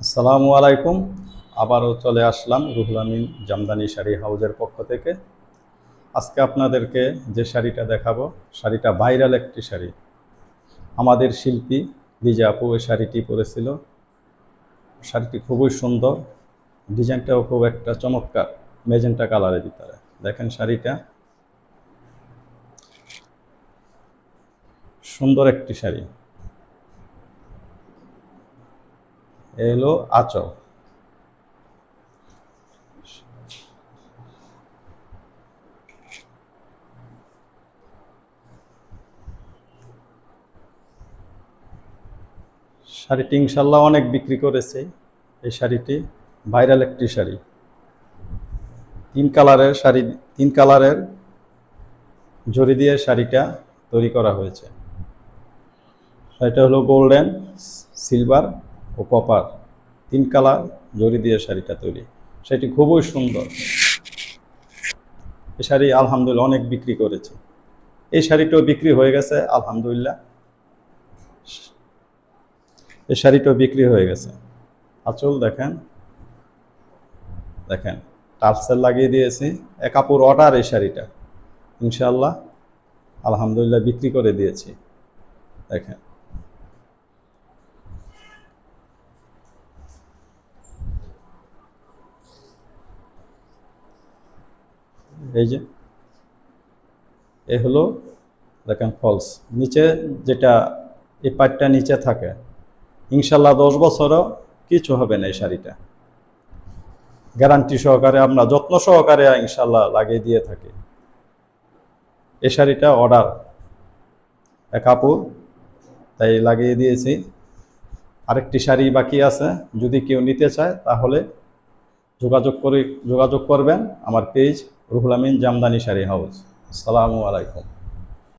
আসসালামু আলাইকুম। আবারও চলে আসলাম রুহুল আমিন জামদানি শাড়ি হাউজের পক্ষ থেকে। আজকে আপনাদেরকে যে শাড়িটা দেখাবো, শাড়িটা ভাইরাল একটি শাড়ি। আমাদের শিল্পী লিজা আপু এই শাড়িটি পরেছিল। শাড়িটি খুবই সুন্দর, ডিজাইনটাও খুব একটা চমৎকার, মেজেন্টা কালারের ভিতরে। দেখেন শাড়িটা। সুন্দর একটি শাড়ি। এ হলো আঁচল। শাড়িটি ইনশাল্লাহ অনেক বিক্রি করেছে। এই শাড়িটি ভাইরাল একটি শাড়ি। তিন কালারের শাড়ি, তিন কালারের জরি দিয়ে শাড়িটা তৈরি করা হয়েছে। শাড়িটা হলো গোল্ডেন, সিলভার ও কপার, তিন কালার জরি দিয়ে শাড়িটা তৈরি। সেটি খুবই সুন্দর। এই শাড়ি আলহামদুলিল্লাহ অনেক বিক্রি করেছে। এই শাড়িটাও বিক্রি হয়ে গেছে, আলহামদুলিল্লাহ। এই শাড়িটাও বিক্রি হয়ে গেছে। আচল দেখেন। দেখেন, টার্সেল লাগিয়ে দিয়েছি। এক কাপড় অর্ডার এই শাড়িটা। ইনশাল্লাহ আলহামদুলিল্লাহ বিক্রি করে দিয়েছি। দেখেন। এই যে, এ হলো দেখেন ফলস নিচে যেটা, এই পাটটা নিচে থাকে, ইনশাল্লাহ দশ বছরও কিছু হবে না এই শাড়িটা। গ্যারান্টি সহকারে আমরা, যত্ন সহকারে ইনশাল্লাহ লাগিয়ে দিয়ে থাকি। এই শাড়িটা অর্ডার এক কাপড় তাই লাগিয়ে দিয়েছি। আরেকটি শাড়ি বাকি আছে, যদি কেউ নিতে চায় তাহলে যোগাযোগ করে, যোগাযোগ করবেন আমার পেজ রুহুল আমিন জামদানি শাড়ি হাউস। আসসালামু আলাইকুম।